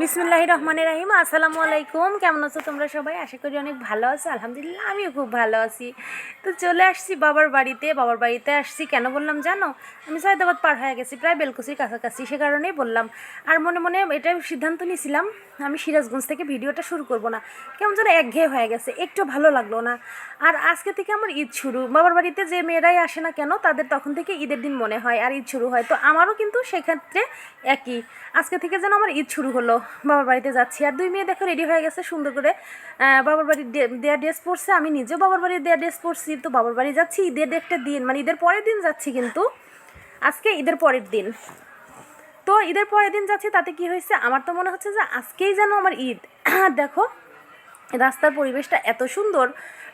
বিসমুল্লাহ রহমান রাহিম, আসসালামু আলাইকুম। কেমন আছো তোমরা সবাই? আশা করি অনেক ভালো আছো। আলহামদুলিল্লাহ, আমিও খুব ভালো আছি। তো চলে আসছি বাবার বাড়িতে। বাবার বাড়িতে আসছি কেন বললাম জানো? আমি সৈয়দাবাদ পার হয়ে গেছি, প্রায় বেলকুচির কাছাকাছি। সে কারণেই বললাম। আর মনে মনে এটা সিদ্ধান্ত নিয়েছিলাম আমি সিরাজগঞ্জ থেকে ভিডিওটা শুরু করব না। কেমন যেন একঘেয়ে হয়ে গেছে, একটু ভালো লাগল না। আর আজকে থেকে আমার ঈদ শুরু। বাবার বাড়িতে যে মেয়েরাই আসে না কেন, তাদের তখন থেকে ঈদের দিন মনে হয়, আর ঈদ শুরু হয়। তো আমারও কিন্তু সেক্ষেত্রে একই। আজকে থেকে যেন আমার ঈদ শুরু হলো। বাবার বাড়িতে যাচ্ছি। আর দুই মেয়ে দেখো রেডি হয়ে গেছে সুন্দর করে। বাবার বাড়ির দেয়া ড্রেস পরছে, আমি নিজেও বাবার বাড়ির দেয়া ড্রেস পরছি, তো বাবার বাড়ি যাচ্ছি, ঈদের একটা দিন মানে ঈদের পরের দিন যাচ্ছি কিন্তু। আজকে ঈদের পরের দিন। তো ঈদের পরের দিন যাচ্ছি, তাতে কি হয়েছে, আমার তো মনে হচ্ছে যে আজকেই যেন আমার ঈদ। দেখো, রাস্তার পরিবেশটা এত সুন্দর,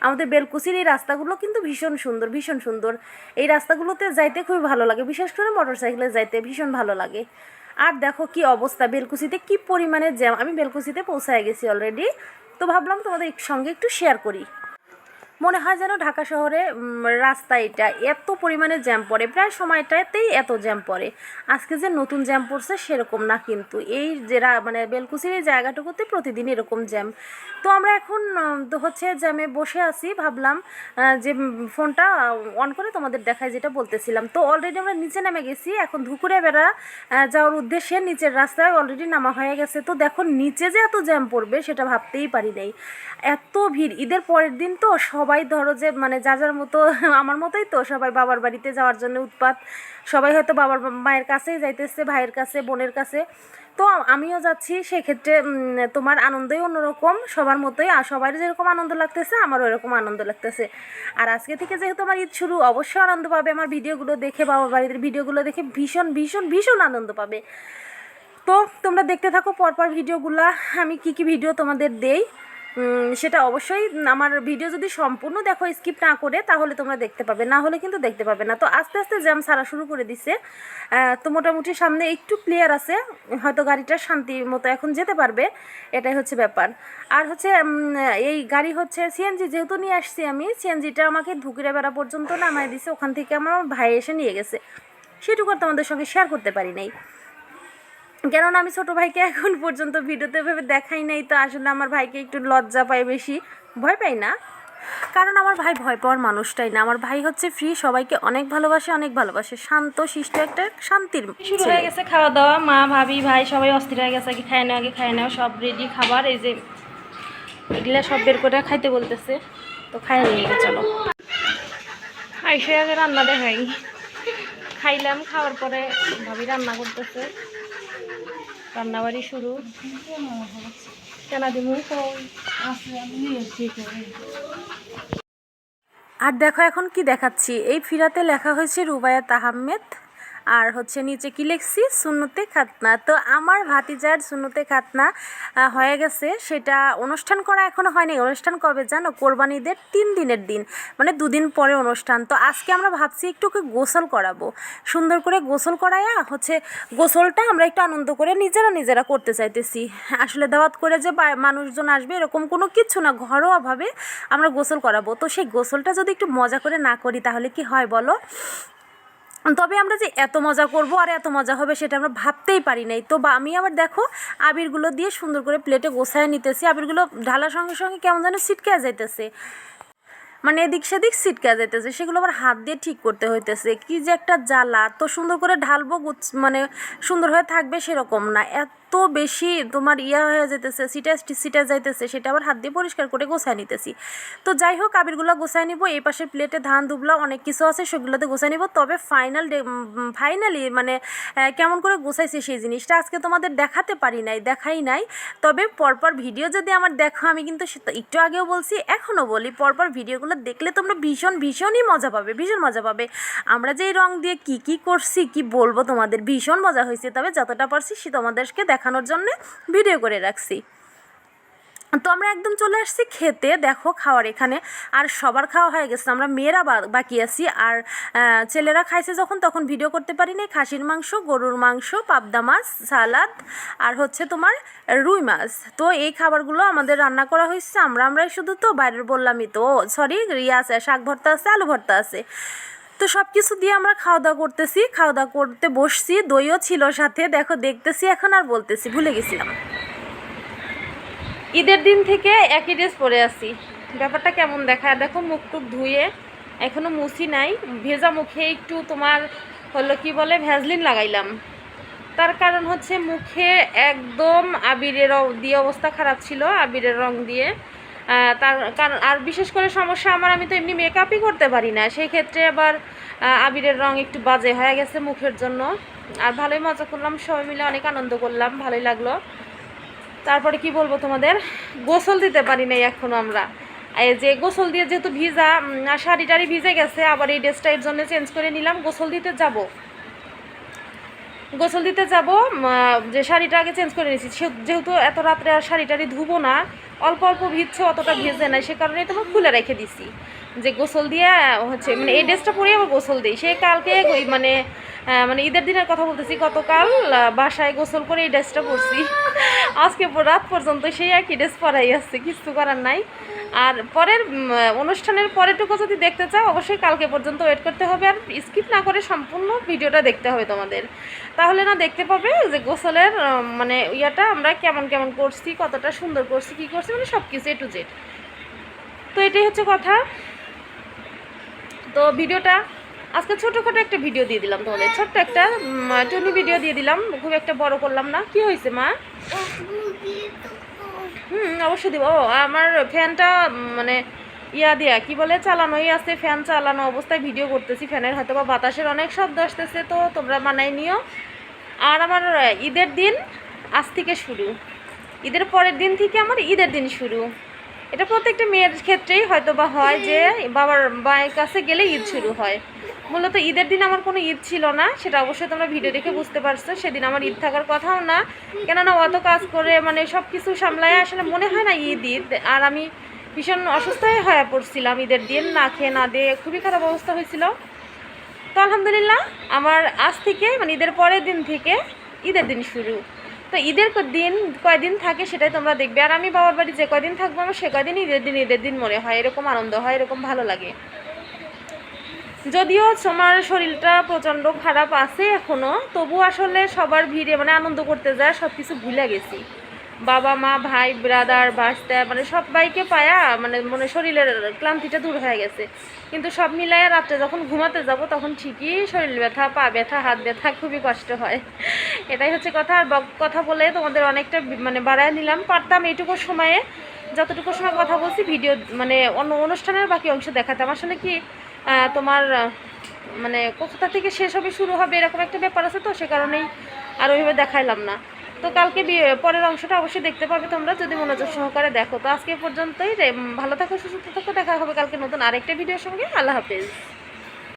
আমাদের বেলকুচির এই রাস্তাগুলো কিন্তু ভীষণ সুন্দর ভীষণ সুন্দর। এই রাস্তাগুলোতে যাইতে খুবই ভালো লাগে, বিশেষ করে মোটর সাইকেলে যাইতে ভীষণ ভালো লাগে। আর দেখো কি অবস্থা, বেলকুচিতে কি পরিমাণে জ্যাম আমি বেলকুচিতে পৌঁছায় গেছি অলরেডি তো ভাবলাম তোমাদের সঙ্গে একটু শেয়ার করি। মনে হয় যেন ঢাকা শহরে রাস্তা এটা এত পরিমাণে জ্যাম পড়ে, প্রায় সময়টাতেই এত জ্যাম পড়ে। আজকে যে নতুন জ্যাম পড়ছে সেরকম না কিন্তু। এই যে মানে বেলকুচির এই জায়গাটুকুতে প্রতিদিন এরকম জ্যাম তো আমরা এখন হচ্ছে জ্যামে বসে আছি, ভাবলাম যে ফোনটা অন করে তোমাদের দেখায় যেটা বলতেছিলাম। তো অলরেডি আমরা নিচে নেমে গেছি, এখন ধুকুরে বেড়া যাওয়ার উদ্দেশ্যে নিচের রাস্তায় অলরেডি নামা হয়ে গেছে। তো দেখো, নিচে যে এত জ্যাম পড়বে, সেটা ভাবতেই পারি নাই। এত ভিড়, ঈদের পরের দিন তো সবাই ধরো যে মানে যার যার মতো, আমার মতোই তো সবাই বাবার বাড়িতে যাওয়ার জন্য উৎপাত। সবাই হয়তো বাবার মায়ের কাছেই যাইতেছে, ভাইয়ের কাছে, বোনের কাছে। তো আমিও যাচ্ছি, সেক্ষেত্রে তোমার আনন্দই অন্যরকম, সবার মতোই। আর সবার যেরকম আনন্দ লাগতেছে, আমারও এরকম আনন্দ লাগতেছে। আর আজকে থেকে যেহেতু আমার ঈদ শুরু, অবশ্যই আনন্দ পাবে আমার ভিডিওগুলো দেখে বাবার বাড়ির ভিডিওগুলো দেখে ভীষণ ভীষণ ভীষণ আনন্দ পাবে। তো তোমরা দেখতে থাকো পরপর ভিডিওগুলা। আমি কি কি ভিডিও তোমাদের দেই। সেটা অবশ্যই আমার ভিডিও যদি সম্পূর্ণ দেখো স্কিপ না করে, তাহলে তোমরা দেখতে পাবে। না হলে কিন্তু দেখতে পাবে না। তো আস্তে আস্তে জ্যাম সারা শুরু করে দিছে। তো মোটামুটি সামনে একটু ক্লিয়ার আছে। হয়তো গাড়িটা শান্তি মতো এখন যেতে পারবে। এটাই হচ্ছে ব্যাপার। আর হচ্ছে এই গাড়ি হচ্ছে সিএনজি যেহেতু নিয়ে আসছি আমি সিএনজিটা আমাকে ধুকিরে বেড়া পর্যন্ত নামায় দিছে। ওখান থেকে আমার ভাই এসে নিয়ে গেছে। সেটুকু আর তোমাদের সঙ্গে শেয়ার করতে পারি নাই। কেননা আমি ছোট ভাইকে এখন পর্যন্ত ভিডিওতে ভেবে দেখাই নাই তো আসলে আমার ভাইকে একটু লজ্জা পাই বেশি। ভয় পাই না। কারণ আমার ভাই ভয় পাওয়ার মানুষটাই না। আমার ভাই হচ্ছে ফ্রি সবাইকে অনেক ভালোবাসে অনেক ভালোবাসে। শান্ত শিষ্ট একটা শান্তির শুরু হয়ে গেছে খাওয়া দাওয়া মা ভাবি ভাই সবাই অস্থির হয়ে গেছে। আগে খায় না আগে খায় না সব রেডি খাবার। এই যে এগুলা সব বের করে খাইতে বলতেছে। তো খাই নিয়ে চলো। আইসে আগে রান্না দেখাই। খাইলাম খাওয়ার পরে ভাবি রান্না করতেছে। রান্নাবাড়ি শুরু। কেনা আর দেখো এখন কি দেখাচ্ছি। এই ফিরাতে লেখা হয়েছে রুবায়াত আহমেদ। আর হচ্ছে নিচে কি লিখছি? সুন্নতে খাতনা। তো আমার ভাতিজার সুন্নতে খাতনা হয়ে গেছে। সেটা অনুষ্ঠান করা এখনও হয়নি। অনুষ্ঠান কবে জানো? কোরবানিদের তিন দিনের দিন মানে দুদিন পরে অনুষ্ঠান। তো আজকে আমরা ভাবছি একটু গোসল করাবো। সুন্দর করে গোসল করাইয়া হচ্ছে গোসলটা আমরা একটু আনন্দ করে নিজেরা নিজেরা করতে চাইতেছি। আসলে দাওয়াত করে যে মানুষজন আসবে এরকম কোনো কিছু না, ঘরোয়াভাবে আমরা গোসল করাবো। তো সেই গোসলটা যদি একটু মজা করে না করি তাহলে কি হয় বলো? তবে আমরা যে এত মজা করব আর এত মজা হবে সেটা আমরা ভাবতেই পারি নাই। তো বা আমি আবার দেখো আবিরগুলো দিয়ে সুন্দর করে প্লেটে গোছায় নিতেছি। আবিরগুলো ঢালার সঙ্গে সঙ্গে কেমন যেন ছিটকে যাইতেছে। মানে এদিক সেদিক ছিটকা যাইতেছে। সেগুলো আবার হাত দিয়ে ঠিক করতে হইতেছে। কি যে একটা জ্বালা। তো সুন্দর করে ঢালবো মানে সুন্দর হয়ে থাকবে সেরকম না। এত বেশি তোমার ইয়া হয়ে যেতেছে সিটা সিটা যাইতেছে, সেটা আবার হাত দিয়ে পরিষ্কার করে গোছায় নিতেছি। তো যাই হোক আবিরগুলো গোছায় নিব, এই পাশের প্লেটে ধান, দুবলা, অনেক কিছু আছে, সেগুলোতে গোছায় নিব। তবে ফাইনাল ফাইনালি মানে কেমন করে গোছাইছি সেই জিনিসটা আজকে তোমাদের দেখাতে পারি নাই, দেখাই নাই। তবে পরপর ভিডিও যদি আমার দেখো, আমি কিন্তু একটু আগেও বলছি, এখনও বলি, পরপর ভিডিওগুলো দেখলে তোমরা ভীষণ, ভীষণই মজা পাবে, ভীষণ মজা পাবে। আমরা যে রং দিয়ে কি কি করছি, কি বলব তোমাদের, ভীষণ মজা হয়েছে, তবে যতটা পারছি সে তোমাদেরকে দেখানোর জন্য ভিডিও করে রাখছি। তো আমরা একদম চলে আসছি খেতে। দেখো খাওয়ার এখানে আর সবার খাওয়া হয়ে গেছে। আমরা মেয়েরা বাকি আছি আর ছেলেরা খাইছে যখন, তখন ভিডিও করতে পারিনি খাসির মাংস, গরুর মাংস, পাবদা মাছ, সালাদ আর হচ্ছে তোমার রুই মাছ। তো এই খাবারগুলো আমাদের রান্না করা হয়েছে। আমরা, আমরাই শুধু তো, বাইরের বললামই তো। সরি আছে, শাক ভর্তা আছে, আলু ভর্তা আছে। তো সব কিছু দিয়ে আমরা খাওয়া দাওয়া করতেছি খাওয়া দাওয়া করতে বসছি, দইও ছিল সাথে, দেখো দেখতেছি, এখন আর বলতেছি, ভুলে গেছিলাম। ঈদের দিন থেকে একই ড্রেস পরে আসি ব্যাপারটা কেমন দেখায়? দেখো মুখ টুক ধুয়ে, এখনও মুছি নাই, ভেজা মুখে একটু তোমার হলো কি বলে, ভ্যাজলিন লাগাইলাম। তার কারণ হচ্ছে মুখে একদম আবিরের দিয়ে অবস্থা খারাপ ছিল, আবিরের রং দিয়ে। তার কারণ, আর বিশেষ করে সমস্যা আমার, আমি তো এমনি মেকআপই করতে পারি না। সেই ক্ষেত্রে আবার আবিরের রং একটু বাজে হয়ে গেছে মুখের জন্য। আর ভালোই মজা করলাম, সবাই মিলে অনেক আনন্দ করলাম, ভালোই লাগল। তারপরে কি বলব তোমাদের? গোসল দিতে পারি নাই এখনও আমরা। এই যে গোসল দিয়ে যেহেতু ভিজা শাড়ি টাড়ি ভিজে গেছে, আবার এই ড্রেসটা এর জন্য চেঞ্জ করে নিলাম, গোসল দিতে যাব। গোসল দিতে যাব যে শাড়িটা আগে চেঞ্জ করে নিয়েছি যেহেতু এত রাত্রে আর শাড়ি টাড়ি ধুবো না অল্প অল্প ভিজছে, অতটা ভেজে না সে কারণে তোমার খুলে রেখে দিছি। যে গোসল দিয়ে হচ্ছে মানে এই ড্রেসটা পরে আবার গোসল দিই। সে কালকে ওই মানে মানে ঈদের দিনের কথা বলতেছি, গতকাল বাসায় গোসল করে এই ড্রেসটা পরছি। আজকে রাত পর্যন্ত সেই একই ড্রেস পরাই আসছে, কিছু করার নাই। আর পরের অনুষ্ঠানের পরেরটুকু যদি দেখতে চাও, অবশ্যই কালকে পর্যন্ত ওয়েট করতে হবে। আর স্কিপ না করে সম্পূর্ণ ভিডিওটা দেখতে হবে তোমাদের। তাহলে না, দেখতে পাবে যে গোসলের মানে ইয়াটা আমরা কেমন কেমন করছি, কতটা সুন্দর করছি, কি করছি মানে সব কিছু এ টু জেড তো এটাই হচ্ছে কথা। তো ভিডিওটা আজকে ছোটোখাটো একটা ভিডিও দিয়ে দিলাম তোমাদের। ছোট্ট একটা টুনি ভিডিও দিয়ে দিলাম। খুব একটা বড় করলাম না। কি হয়েছে, মা? হুম অবশ্যই দিব। আমার ফ্যানটা মানে ইয়া দিয়া, কি বলে, চালানোই আছে। ফ্যান চালানো অবস্থায় ভিডিও করতেছি। ফ্যানের হয়তো বা বাতাসের অনেক শব্দ আসতেছে, তো তোমরা মানাই নিও। আর আমার ঈদের দিন আজ থেকে শুরু। ঈদের পরের দিন থেকে আমার ঈদের দিন শুরু। এটা প্রত্যেকটা মেয়ের ক্ষেত্রেই হয়তো বা হয় যে, বাবার মায়ের কাছে গেলে ঈদ শুরু হয়। মূলত ঈদের দিন আমার কোনো ঈদ ছিল না, সেটা অবশ্যই তোমরা ভিডিও দেখে বুঝতে পারছ। সেদিন আমার ঈদ থাকার কথাও না। কেননা অত কাজ করে মানে সব কিছু সামলায়, আসলে মনে হয় না ঈদ ঈদ। আর আমি ভীষণ অসুস্থই হয়ে পড়ছিলাম ঈদের দিন, না খেয়ে না দিয়ে খুবই খারাপ অবস্থা হয়েছিল। তো আলহামদুলিল্লাহ, আমার আজ থেকে মানে ঈদের পরের দিন থেকে ঈদের দিন শুরু। তো ঈদের দিন কয়দিন থাকে সেটাই তোমরা দেখবে। আর আমি বাবার বাড়ি যে কয়দিন থাকব, আমার সে কয়দিন ঈদের দিন ঈদের দিন মনে হয়, এরকম আনন্দ হয়, এরকম ভালো লাগে। যদিও তোমার শরীরটা প্রচণ্ড খারাপ আছে এখনও তবু আসলে সবার ভিড়ে মানে আনন্দ করতে যায় সব কিছু ভুলে গেছি। বাবা, মা, ভাই ব্রাদার বাস্তা মানে সবাইকে পায়া মানে মনে শরীরের ক্লান্তিটা দূর হয়ে গেছে। কিন্তু সব মিলাইয়া রাত্রে যখন ঘুমাতে যাব, তখন ঠিকই শরীর ব্যথা, পা ব্যথা, হাত ব্যথা খুবই কষ্ট হয়। এটাই হচ্ছে কথা। আর কথা বলে তোমাদের অনেকটা মানে বাড়ায় নিলাম। পারতাম এইটুকু সময়ে, যতটুকু সময় কথা বলছি, ভিডিও মানে অন্য অনুষ্ঠানের বাকি অংশ দেখাতাম। আসলে কি তোমার মানে কোথা থেকে শেষ হবে, শুরু হবে এরকম একটা ব্যাপার আছে তো, সে কারণেই আর ওইভাবে দেখাইলাম না। তো কালকে পরের অংশটা অবশ্যই দেখতে পাবে তোমরা, যদি মনোযোগ সহকারে দেখো। তো আজকে পর্যন্তই ভালো থাকো, সুস্থ থাকো, দেখা হবে কালকে নতুন আরেকটা ভিডিওর সঙ্গে। আল্লাহ হাফেজ।